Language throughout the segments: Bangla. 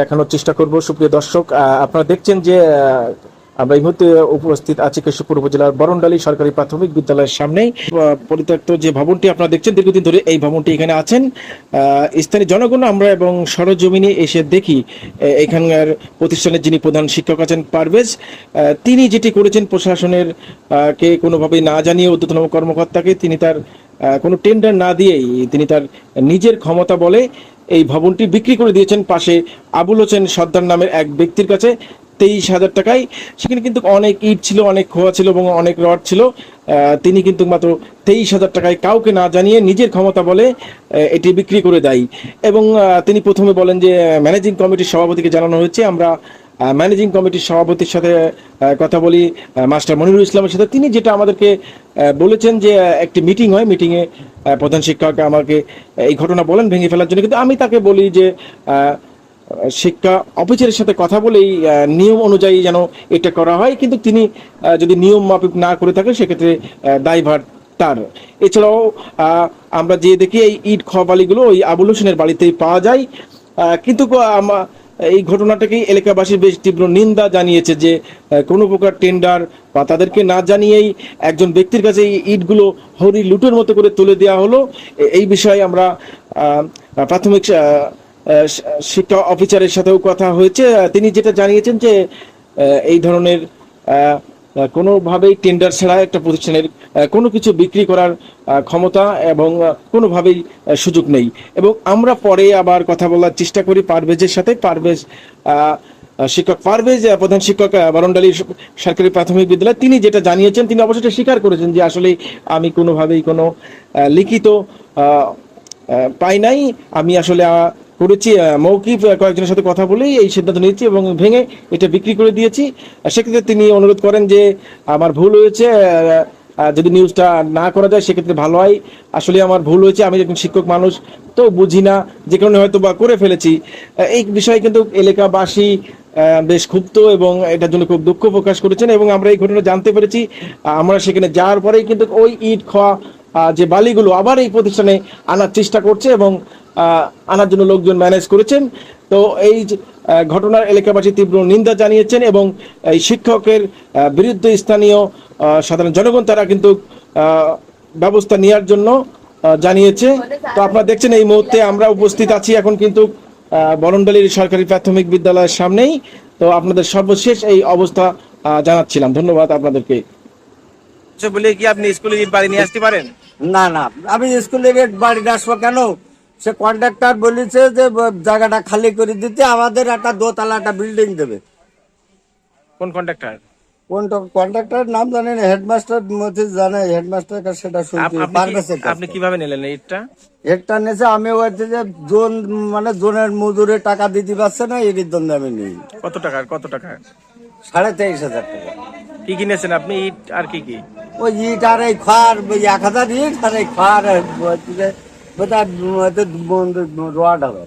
দেখানোর চেষ্টা করব। সুপ্রিয় দর্শক আপনারা দেখছেন যে আমরা এই মুহূর্তে উপস্থিত আছি কেশবপুর উপজেলার বরণডালী সরকারি প্রাথমিক বিদ্যালয়ের সামনেই। পরিত্যক্ত যে ভবনটি আপনারা দেখছেন, দীর্ঘদিন ধরে এই ভবনটি এখানে আছেন। স্থানীয় জনগণ, আমরা এবং সরজমিনে এসে দেখি এখানকার প্রতিষ্ঠানের যিনি প্রধান শিক্ষক আছেন পারভেজ তিনি যেটি করেছেন প্রশাসনের কে কোনোভাবেই না জানিয়ে ঊর্ধ্বতন কর্মকর্তাকে, তিনি তার কোনো টেন্ডার না দিয়েই তিনি তার নিজের ক্ষমতা বলে এই ভবনটি বিক্রি করে দিয়েছেন পাশে আবুল হোসেন সর্দার নামের এক ব্যক্তির কাছে তেইশ হাজার টাকায়। সেখানে কিন্তু অনেক ইট ছিল, অনেক খোয়া ছিল এবং অনেক রড ছিল। তিনি কিন্তু মাত্র তেইশ হাজার টাকায় কাউকে না জানিয়ে নিজের ক্ষমতা বলে এটি বিক্রি করে দেয়। এবং তিনি প্রথমে বলেন যে ম্যানেজিং কমিটির সভাপতিকে জানানো হয়েছে, আমরা ম্যানেজিং কমিটির সভাপতির সাথে কথা বলি মাস্টার মনিরুল ইসলামের সাথে। তিনি যেটা আমাদেরকে বলেছেন যে একটি মিটিং হয় মিটিংয়ে প্রধান শিক্ষক আমাকে এই ঘটনা বলেন ভেঙে ফেলার জন্য। কিন্তু আমি তাকে বলি যে শিক্ষা অফিসারের সাথে কথা বলেই নিয়ম অনুযায়ী যেন এটা করা হয়। কিন্তু তিনি যদি নিয়ম মাফিক না করে থাকে সেক্ষেত্রে দায়ভার তার। এছাড়াও আমরা যে দেখি এই ইট খোয়াবালিগুলো, ওই আবুল হোসেনের বাড়িতেই পাওয়া যায়। কিন্তু এই ঘটনাটাকেই এলাকাবাসী বেশ তীব্র নিন্দা জানিয়েছে যে কোনো প্রকার টেন্ডার বা তাদেরকে না জানিয়েই একজন ব্যক্তির কাছে এই ইটগুলো হরি লুটের মতো করে তুলে দেওয়া হলো। এই বিষয়ে আমরা প্রাথমিক শিক্ষা অফিসারের সাথেও কথা হয়েছে। তিনি যেটা জানিয়েছেন যে এই ধরনের কোনোভাবেই টেন্ডার ছাড়া একটা প্রতিষ্ঠানের কোনো কিছু বিক্রি করার ক্ষমতা এবং কোনোভাবেই সুযোগ নেই। এবং আমরা পরে আবার কথা বলার চেষ্টা করি পারভেজের সাথে। পারভেজ শিক্ষক, পারভেজ প্রধান শিক্ষক বরণডালী সরকারি প্রাথমিক বিদ্যালয়। তিনি যেটা জানিয়েছেন, তিনি অবশ্যই স্বীকার করেছেন যে আসলে আমি কোনোভাবেই কোনো লিখিত পাই নাই। আমি আসলে করেছি মৌখিক কয়েকজনের সাথে কথা বলেই এই সিদ্ধান্ত নিয়েছি এবং ভেঙে এটা বিক্রি করে দিয়েছি। সেক্ষেত্রে তিনি অনুরোধ করেন যে আমার ভুল হয়েছে যদি নিউজটা না করা যায়, সেক্ষেত্রে ভালো হয়। আসলে আমার ভুল হয়েছে, আমি একজন শিক্ষক মানুষ, তো বুঝি না, যে কারণে হয়তো বা করে ফেলেছি। এই বিষয়ে কিন্তু এলাকাবাসী বেশ ক্ষুব্ধ এবং এটার জন্য খুব দুঃখ প্রকাশ করেছেন এবং আমরা এই ঘটনা জানতে পেরেছি। আমরা সেখানে যাওয়ার পরেই কিন্তু ওই ইট খাওয়া যে বালিগুলো আবার এই প্রতিষ্ঠানে আনার চেষ্টা করছে এবং আনার জন্য লোকজন ম্যানেজ করেছেন। তো এই ঘটনার এলাকাবাসী তীব্র নিন্দা জানিয়েছেন এবং এই শিক্ষকের বিরুদ্ধে স্থানীয় সাধারণ জনগণ তারা কিন্তু ব্যবস্থা নেওয়ার জন্য জানিয়েছে। তো আপনারা দেখছেন এই মুহূর্তে আমরা উপস্থিত আছি এখন কিন্তু বরণডালির সরকারি প্রাথমিক বিদ্যালয়ের সামনেই। তো আপনাদের সর্বশেষ এই অবস্থা জানাচ্ছিলাম। ধন্যবাদ আপনাদেরকে। আচ্ছা, বলে কি আপনি স্কুলে বাড়ি নিয়ে আসতে পারেন? না না। আমি স্কুলে বাড়ি আসব কেন? সে কন্ট্রাক্টর বলেছে যে জায়গাটা খালি করে দিতে আমাদের একটা দোতলা একটা বিল্ডিং দেবে। কোন কন্ট্রাক্টর কোন কন্ট্রাক্টর নাম জানে না হেডমাস্টার মধ্যে জানে হেডমাস্টার কাছে সেটা শুনছি পারভেজের আপনি কীভাবে নিলেন ইটটা? একটা নেছে আমি বলছি যে জোন মানে জোনের মজুরে টাকা দিতে পারছে না এর জন্য আমি নিই। কত টাকার কত টাকার সাড়ে তেইশ হাজার টাকা। কি কিনেছেন আপনি ইট আর কি কি? ওই ইট আর এই ওই এক হাজার ইট আর এই খার বলছি যে বোধহয় হয়তো রড হবে।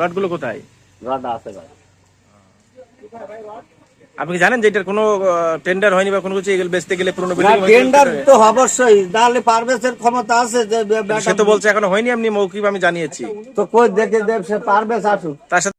রডগুলো কোথায়? রড আছে ভাই আপনি জানেন যে এটার কোনো টেন্ডার হয়নি বা কোনো কিছু এগুলো বেচতে গেলে পুরনো টেন্ডার তো অবশ্যই। তাহলে পারভেজের ক্ষমতা আছে যে সে তো বলছে এখনও হয়নি আপনি মৌখিক আমি জানিয়েছি। তো কই দেখে দেব সে পারভেজ আসুক। তার সাথে